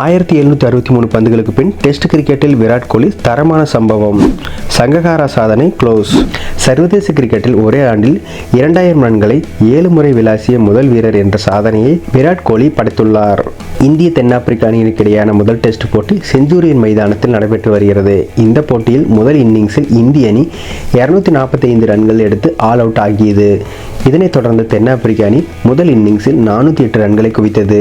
ஆயிரத்தி எழுநூற்றி அறுபத்தி மூணு பந்துகளுக்கு பின் டெஸ்ட் கிரிக்கெட்டில் விராட் கோலி தரமான சம்பவம். சங்ககாரா சாதனை க்ளோஸ் சர்வதேச கிரிக்கெட்டில் ஒரே ஆண்டில் இரண்டாயிரம் ரன்களை ஏழு முறை விளாசிய முதல் வீரர் என்ற சாதனையை விராட் கோலி படைத்துள்ளார். இந்திய தென்னாப்பிரிக்க அணிகளுக்கு இடையேயான முதல் டெஸ்ட் போட்டி செஞ்சுரியன் மைதானத்தில் நடைபெற்று வருகிறது. இந்த போட்டியில் முதல் இன்னிங்ஸில் இந்திய அணி இருநூத்தி நாற்பத்தி ஐந்து ரன்கள் எடுத்து ஆல் அவுட் ஆகியது. இதனைத் தொடர்ந்து தென்னாப்பிரிக்க அணி முதல் இன்னிங்ஸில் நானூற்றி எட்டு ரன்களை குவித்தது.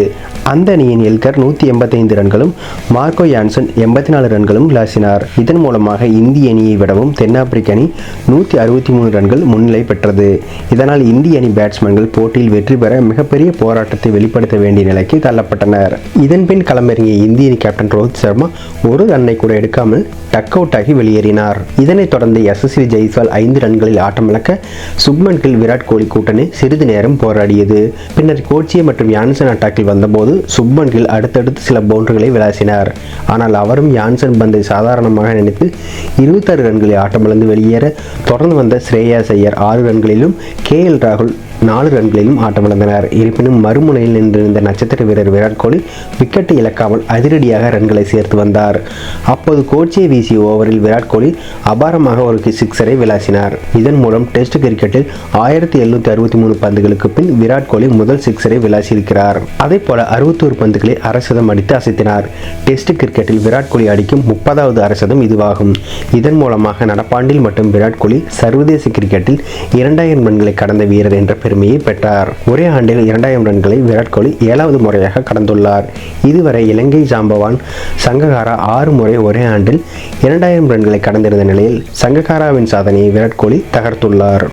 அந்த அணியின் எல்கர் நூற்றி எண்பத்தைந்து ஐந்து ரன்களும் மார்க்கோ யான்சன் எண்பத்தி நாலு ரன்களும் விளாசினார். இதன் மூலமாக இந்திய அணியை விடவும் தென்னாப்பிரிக்க அணி நூற்றி அறுபத்தி மூணு ரன்கள் முன்னிலை பெற்றது. இதனால் இந்திய அணி பேட்ஸ்மேன்கள் போட்டியில் வெற்றி பெற மிகப்பெரிய போராட்டத்தை வெளிப்படுத்த வேண்டிய நிலைக்கு தள்ளப்பட்டனர். இதன்பின் களமிறங்கிய இந்திய அணி கேப்டன் ரோஹித் சர்மா ஒரு ரன்னை கூட எடுக்காமல் டக் அவுட் ஆகி வெளியேறினார். இதனைத் தொடர்ந்து யசஸ்வி ஜெய்ஸ்வால் ஐந்து ரன்களில் ஆட்டமிழக்க சுப்மன் கில் விராட் கோலி கூட்டணி சிறிது நேரம் போராடியது. பின்னர் கோச்சியே மற்றும் யான்சன் அட்டாக்கில் வந்தபோது சுப்மன் கில் அடுத்தடுத்து சில பவுண்டரிகளை விளாசினார். ஆனால் அவரும் யான்சன் பந்தை சாதாரணமாக நினைத்து இருபத்தாறு ரன்களில் ஆட்டமிழந்து வெளியேற தொடர்ந்து வந்த ஸ்ரேயாஸ் ஐயர் ஆறு ரன்களிலும் கே எல் ராகுல் நாலு ரன்களிலும் ஆட்டமிழந்தனர். இருப்பினும் மறுமுனையில் நின்றிருந்த நட்சத்திர வீரர் விராட் கோலி விக்கெட்டை இழக்காமல் அதிரடியாக ரன்களை சேர்த்து வந்தார். அப்போது கோச்சியை வீசிய ஓவரில் விராட் கோலி அபாரமாக ஒரு சிக்ஸரை விளாசினார். இதன் மூலம் டெஸ்ட் கிரிக்கெட்டில் ஆயிரத்தி எழுநூத்தி அறுபத்தி மூணு பந்துகளுக்கு பின் விராட் கோலி முதல் சிக்ஸரை விளாசியிருக்கிறார். அதே போல அறுபத்தோரு பந்துகளை அரசதம் அடித்து அசைத்தினார். டெஸ்ட் கிரிக்கெட்டில் விராட் கோலி அடிக்கும் முப்பதாவது அரசதம் இதுவாகும். இதன் மூலமாக நடப்பாண்டில் மட்டும் விராட் கோலி சர்வதேச கிரிக்கெட்டில் இரண்டாயிரம் ரன்களை கடந்த வீரர் என்ற பெருமையை பெற்றார். ஒரே ஆண்டில் இரண்டாயிரம் ரன்களை விராட் கோலி ஏழாவது முறையாக கடந்துள்ளார். இதுவரை இலங்கை ஜாம்பவான் சங்ககாரா ஆறு முறை ஒரே ஆண்டில் இரண்டாயிரம் ரன்களை கடந்திருந்த நிலையில் சங்ககாராவின் சாதனையை விராட் கோலி தகர்த்துள்ளார்.